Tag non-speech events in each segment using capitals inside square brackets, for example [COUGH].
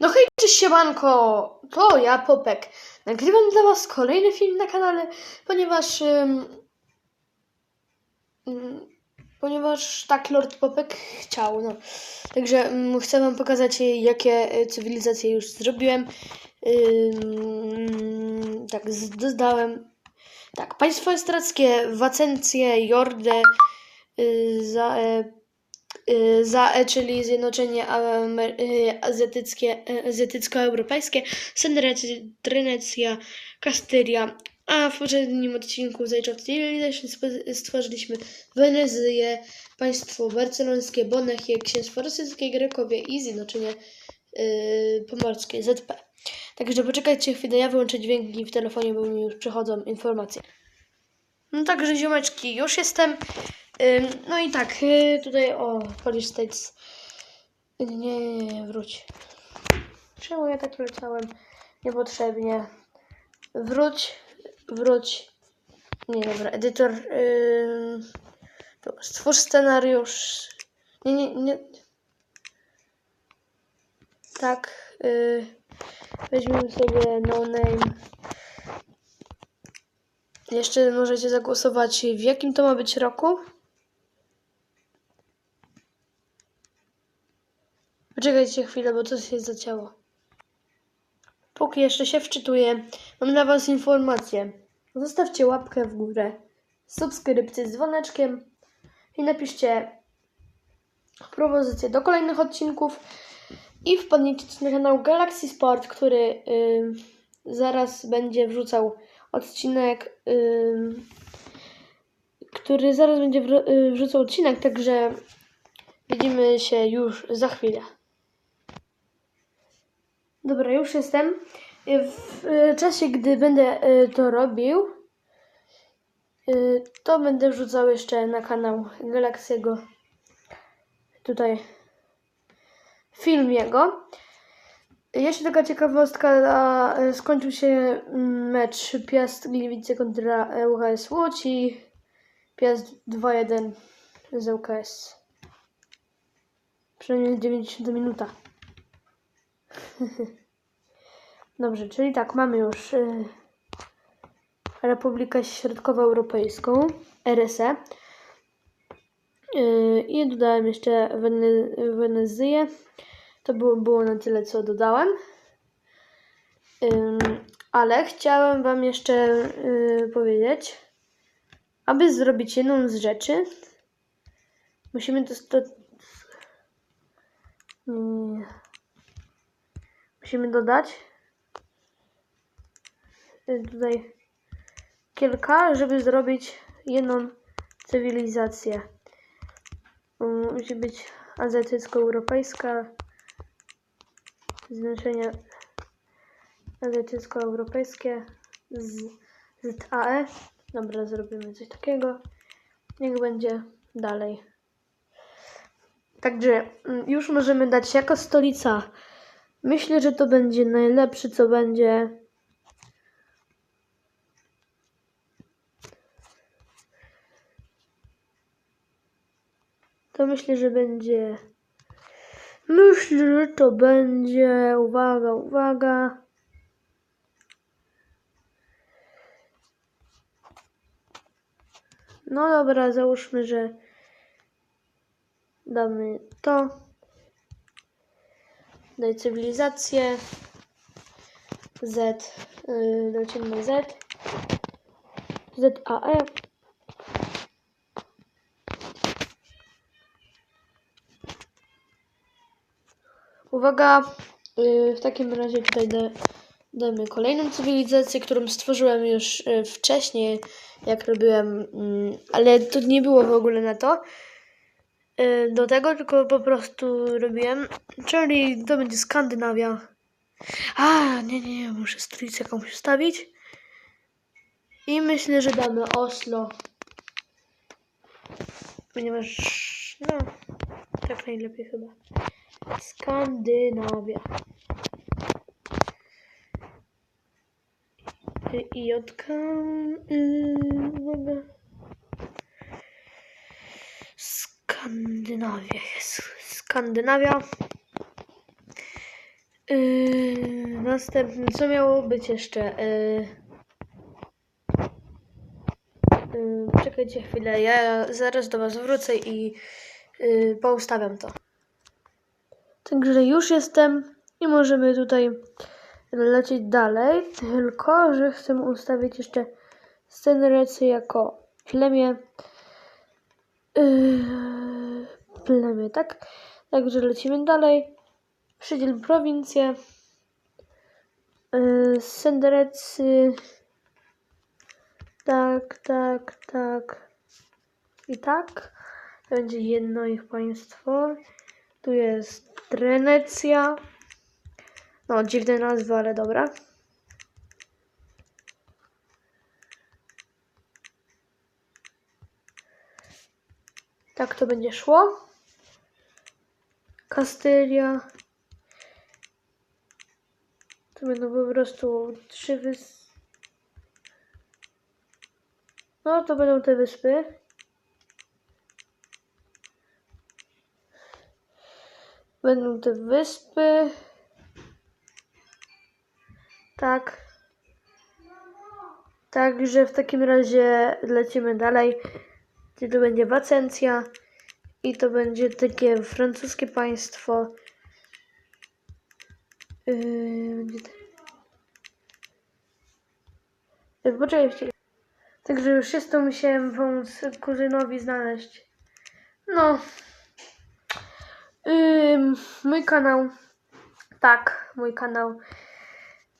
No hej, cześć siemanko! To ja, Popek. Nagrywam dla was kolejny film na kanale, ponieważ... ym, ponieważ tak Lord Popek chciał, no. Także ym, chcę wam pokazać, y, jakie y, cywilizacje już zrobiłem. Ym, tak, dodałem... Tak, państwo estrackie, Wacencję, Jordę, y, za... E, ZAE, czyli Zjednoczenie y, y, Azjatycko-Europejskie, Senecja, Kastylia, a w poprzednim odcinku Age of Civilization stworzyliśmy państwo barcelońskie, Bonachie, księstwo rosyjskie, Grekowie i Zjednoczenie y, Pomorskie, ZP. Także poczekajcie chwilę, ja wyłączę dźwięki w telefonie, bo mi już przychodzą informacje. No także ziomeczki, już jestem. No i tak, y, tutaj o, Polish States. Nie, nie, nie, wróć. Czemu ja tak leciałem? Niepotrzebnie. Wróć, wróć. Nie, dobra, edytor. Stwórz scenariusz. Nie, nie, nie. Tak. Y, weźmiemy sobie no name. Jeszcze możecie zagłosować, w jakim to ma być roku. Poczekajcie chwilę, bo to się zacięło. Póki jeszcze się wczytuję, mam dla Was informację. Zostawcie łapkę w górę, subskrypcję z dzwoneczkiem i napiszcie propozycje do kolejnych odcinków i wpadnijcie na kanał Galaxy Sport, który y, zaraz będzie wrzucał odcinek, który zaraz będzie y, wrzucał odcinek, także widzimy się już za chwilę. Dobra, już jestem. Y, W y, czasie, gdy będę to robił, to będę wrzucał jeszcze na kanał Galaxiego tutaj film jego. Jeszcze taka ciekawostka, a, y, skończył się mm, mecz Piast Gliwice kontra ŁKS Łódź i Piast 2-1 z ŁKS. Przynajmniej 90 minuta. [LAUGHS] Dobrze, czyli tak, mamy już y, Republikę Środkowoeuropejską, RSE. I dodałem jeszcze Wene- Wenezuelę. To było, było na tyle, co dodałem. Ym, ale chciałem Wam jeszcze y, powiedzieć, aby zrobić jedną z rzeczy, musimy to. to nie. Musimy dodać y, tutaj kilka, żeby zrobić jedną cywilizację. Musi być azjatycko-europejska, znaczenie azjatycko-europejskie z ZAE. Dobra, zrobimy coś takiego. Niech będzie dalej. Także mm, już możemy dać jako stolica. Myślę, że to będzie najlepsze, co będzie. To myślę, że będzie. Myślę, że to będzie. Uwaga, uwaga. No dobra, załóżmy, że damy to. Daj cywilizację. Z. Yy, lecimy Z. ZAE. Uwaga, yy, w takim razie tutaj da, damy kolejną cywilizację, którą stworzyłem już yy, wcześniej, jak robiłem, mm, ale to nie było w ogóle na to. Yy, do tego, tylko po prostu robiłem, czyli to będzie Skandynawia. A, nie, nie, nie, muszę stolicę jakąś wstawić. I myślę, że damy Oslo. Ponieważ, no, tak najlepiej chyba. Skandynawia. I- Jotka. Uwaga. Skandynawia jest. Skandynawia. Yy, następny, co miało być jeszcze? Yy, yy, czekajcie chwilę, ja zaraz do Was wrócę i yy, poustawiam to. Także już jestem i możemy tutaj lecieć dalej, tylko że chcę ustawić jeszcze scenerycję jako plemię. Yy, plemię, tak? Także lecimy dalej. Przydziel prowincję. Yy. Tak, tak, tak. I tak. Będzie jedno ich państwo. Tu jest Drenecja. No, dziwne nazwy, ale dobra. Tak to będzie szło. Kastylia. To będą po prostu trzy wys... No, to będą te wyspy. Będą te wyspy. Tak. Także w takim razie lecimy dalej. Gdzie to będzie Wacencja. I to będzie takie francuskie państwo. Yy. Yy, Poczekajcie. Także już jest to musiałem pomóc kuzynowi znaleźć. No. Ym, mój kanał. Tak, mój kanał.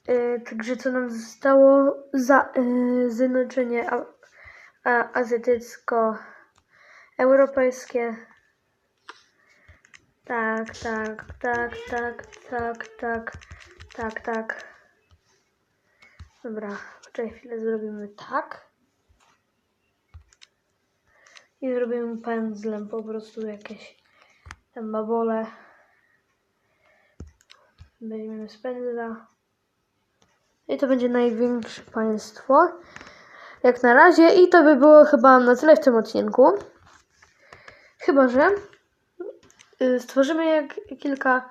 Yy, także co nam zostało? Za, yy, zjednoczenie a, a, azjatycko-europejskie. Tak, tak, tak, tak, tak, tak, tak, tak. Dobra, poczekaj chwilę, zrobimy tak. I zrobimy pędzlem po prostu jakieś tam babole. Weźmiemy z pędzla. I to będzie największe państwo. Jak na razie. I to by było chyba na tyle w tym odcinku. Chyba, że y, stworzymy jak kilka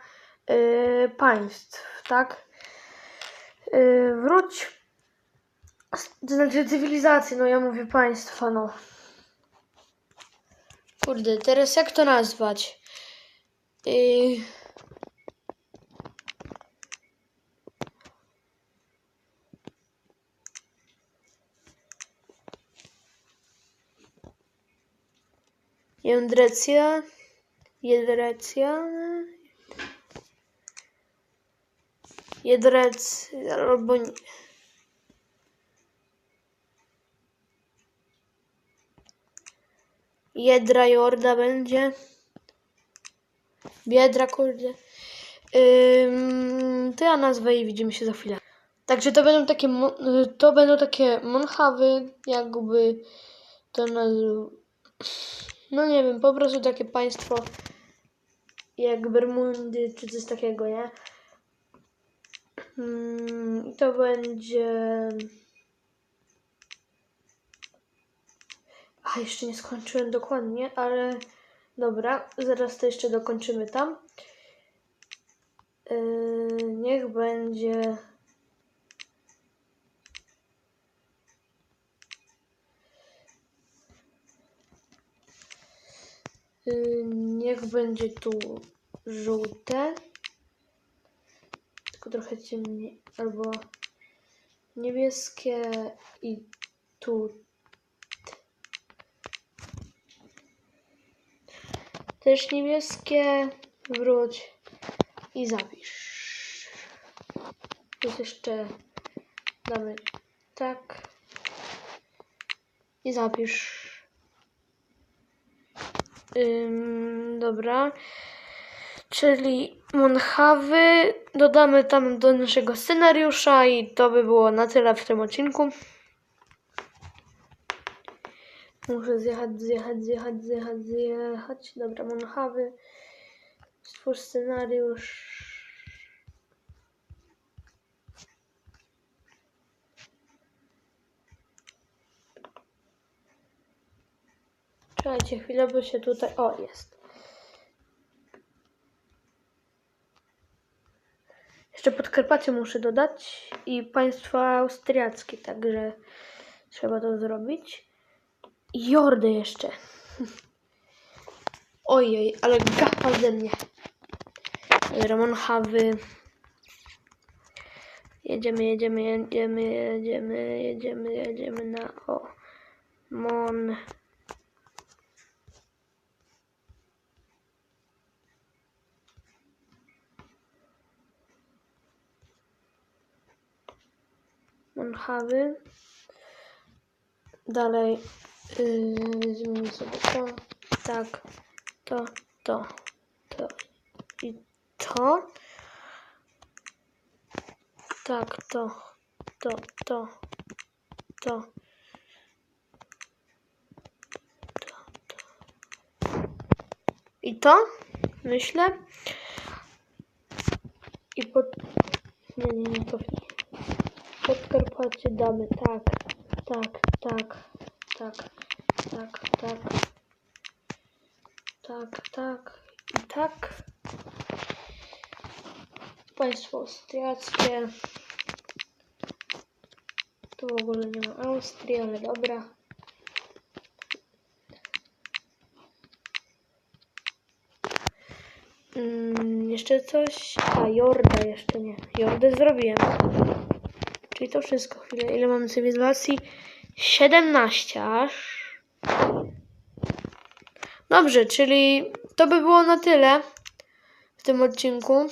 y, państw, tak? Y, wróć. To znaczy cywilizacji, no ja mówię państwa, no. Kurde, teraz jak to nazwać? Y, Jędrecja. Jedrecja. Jedrec albo Jorda będzie. Biedra, kurde. Ym, to ja nazwę i widzimy się za chwilę. Także to będą takie, mo- to będą takie monchawy, jakby to nazw... No nie wiem, po prostu takie państwo jak Bermundy czy coś takiego, nie? I to będzie... A, jeszcze nie skończyłem dokładnie, ale dobra, zaraz to jeszcze dokończymy tam. Yy, niech będzie... Yy, niech będzie tu żółte. Tylko trochę ciemniej. Albo niebieskie i tu też niebieskie. Wróć i zapisz. Tu jeszcze damy tak i zapisz. Ym, dobra. Czyli Monchawy dodamy tam do naszego scenariusza i to by było na tyle w tym odcinku. Muszę zjechać, zjechać, zjechać, zjechać, zjechać. Dobra, Monchawy. Stwórz scenariusz. Czekajcie chwilę, bo się tutaj... O, jest. Jeszcze Podkarpacie muszę dodać i państwo austriackie, także trzeba to zrobić. Jordę jeszcze. Ojej, ale gapa ze mnie. Ramon Hawy. Jedziemy, jedziemy, jedziemy, jedziemy, jedziemy, jedziemy na o. Mon. Monhawy. Dalej yy, sobie to, tak, to, to, to i to. Tak, to, to, to, to. To, to. I to, myślę. I pod... Nie, nie, nie, to Podkarpacie damy, tak, tak, tak, tak, tak, tak, tak, tak i tak. Państwo austriackie. Tu w ogóle nie ma Austrii, ale dobra. Mm, jeszcze coś? A, Jorda jeszcze nie. Jordę zrobiłem. Czyli to wszystko. Chwilę, ile mamy cywilizacji? 17 aż. Dobrze, czyli to by było na tyle w tym odcinku.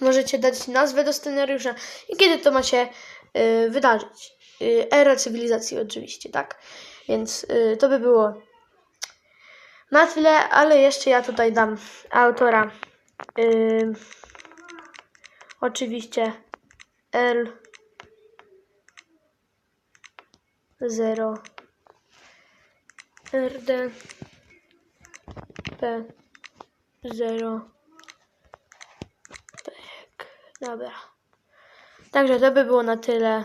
Możecie dać nazwę do scenariusza i kiedy to ma się y, wydarzyć. Y, era cywilizacji oczywiście, tak? Więc y, to by było na tyle, ale jeszcze ja tutaj dam autora. Y, oczywiście L 0 RD P 0 Tak, dobra. Także to by było na tyle.